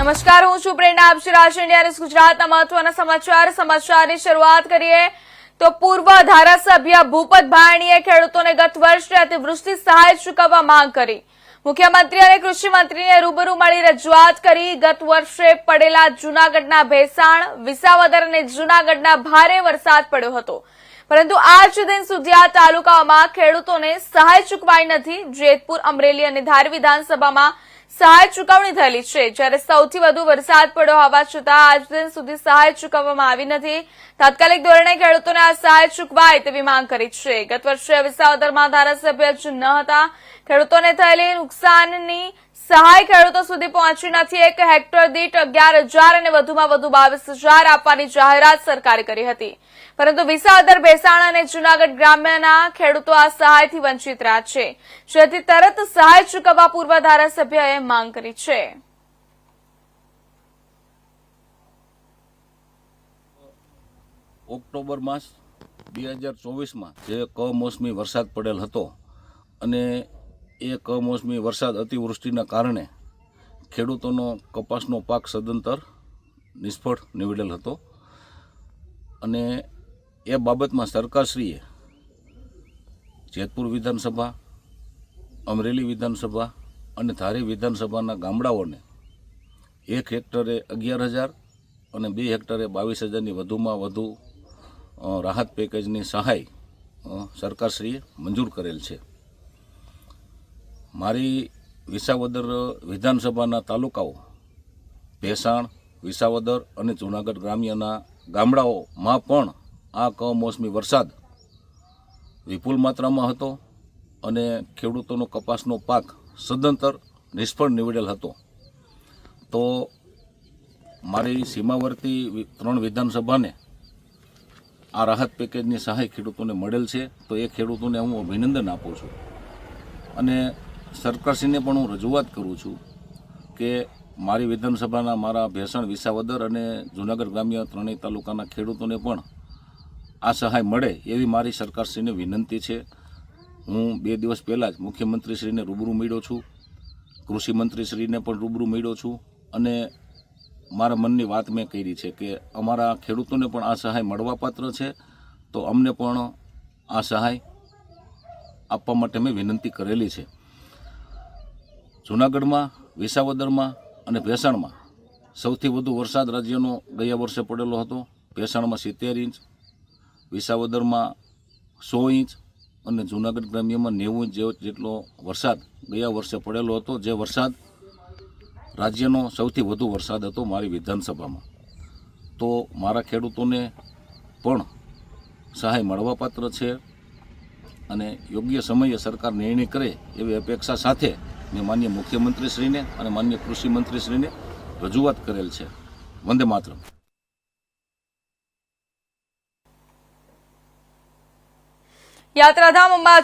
નમસ્કાર, હું છું પ્રેરણા આપશી રાષ્ટ્રીય ઇન્ડિયા ગુજરાતના મહત્વના સમાચાર. સમાચારની શરૂઆત કરીએ તો પૂર્વ ધારાસભ્ય ભૂપત ભાયણીએ ખેડૂતોને ગત વર્ષે અતિવૃષ્ટિ સહાય ચૂકવવા માંગ કરી. મુખ્યમંત્રી અને કૃષિ રૂબરૂ મળી રજૂઆત કરી. ગત વર્ષે પડેલા જૂનાગઢના ભેસાણ, વિસાવદર અને જૂનાગઢના ભારે વરસાદ પડ્યો હતો. પરંતુ આજ દિન સુધી આ તાલુકાઓમાં ખેડૂતોને સહાય ચૂકવાઈ નથી. જેતપુર, અમરેલી અને ધારી વિધાનસભામાં સહાય ચૂકવણી થયેલી છે. જ્યારે સૌથી વધુ વરસાદ પડ્યો હોવા છતાં આજ દિન સુધી સહાય ચૂકવવામાં આવી નથી. તાત્કાલિક ધોરણે ખેડૂતોને આ સહાય ચૂકવાય તેવી માંગ કરી છે. ગત વર્ષે વિસાવદરમાં ધારાસભ્ય જ ન હતા. ખેડૂતોને થયેલી નુકસાનની સહાય ખેડૂતો સુધી પહોંચી નથી. એક હેક્ટર દીઠ અગિયાર હજાર અને વધુમાં વધુ બાવીસ હજાર આપવાની જાહેરાત સરકારે કરી હતી. પરંતુ વિસાવદર, ભેસાણ અને જૂનાગઢ ગ્રામ્યના ખેડૂતો આ સહાયથી વંચિત રહ્યા છે. જેથી તરત સહાય ચૂકવવા પૂર્વ ધારાસભ્યએ માંગ કરી છે. ઓક્ટોબર માસ બે હજાર ચોવીસમાં જે કમોસમી વરસાદ પડેલ હતો અને એ કમોસમી વરસાદ અતિવૃષ્ટિના કારણે ખેડૂતોનો કપાસનો પાક સદંતર નિષ્ફળ નીવડેલ હતો. અને એ બાબતમાં સરકારશ્રીએ જેતપુર વિધાનસભા, અમરેલી વિધાનસભા અને ધારી વિધાનસભાના ગામડાઓને એક હેક્ટરે અગિયાર હજાર અને બે હેક્ટરે બાવીસ હજારની વધુમાં વધુ રાહત પેકેજની સહાય સરકારશ્રીએ મંજૂર કરેલ છે. મારી વિસાવદર વિધાનસભાના તાલુકાઓ, ભેસાણ, વિસાવદર અને જૂનાગઢ ગ્રામ્યના ગામડાઓમાં પણ આ કમોસમી વરસાદ વિપુલ માત્રામાં હતો અને ખેડૂતોનો કપાસનો પાક સદંતર નિષ્ફળ નીવડેલ હતો. તો મારી સીમાવર્તી ત્રણ વિધાનસભાને આ રાહત પેકેજની સહાય ખેડૂતોને મળેલ છે, તો એ ખેડૂતોને હું અભિનંદન આપું છું. અને સરકારશ્રીને પણ હું રજૂઆત કરું છું કે મારી વિધાનસભાના મારા ભેસણ વિસાવદર અને જૂનાગઢ ગ્રામ્ય ત્રણેય તાલુકાના ખેડૂતોને પણ આ સહાય મળે એવી મારી સરકારશ્રીને વિનંતી છે. હું બે દિવસ પહેલાં જ મુખ્યમંત્રીશ્રીને રૂબરૂ મળ્યો છું. કૃષિ મંત્રીશ્રીને પણ રૂબરૂ મળ્યો છું અને મારા મનની વાત મેં કરી છે કે અમારા ખેડૂતોને પણ આ સહાય મળવાપાત્ર છે. તો અમને પણ આ સહાય આપવા માટે મેં વિનંતી કરેલી છે. જૂનાગઢમાં, વિસાવદરમાં અને ભેસાણમાં સૌથી વધુ વરસાદ રાજ્યનો ગયા વર્ષે પડેલો હતો. ભેસાણમાં સિત્તેર ઇંચ, વિસાવદરમાં સો ઇંચ અને જૂનાગઢ ગ્રામ્યમાં નેવું જેટલો વરસાદ ગયા વર્ષે પડેલો હતો. જે વરસાદ રાજ્યનો સૌથી વધુ વરસાદ હતો મારી વિધાનસભામાં. તો મારા ખેડૂતોને પણ સહાય મળવાપાત્ર છે અને યોગ્ય સમયે સરકાર નિર્ણય કરે એવી અપેક્ષા સાથે મેં માન્ય મુખ્યમંત્રીશ્રીને અને માન્ય કૃષિ મંત્રીશ્રીને રજૂઆત કરેલ છે. વંદે માતરમ. યાત્રાધામ અંબાજી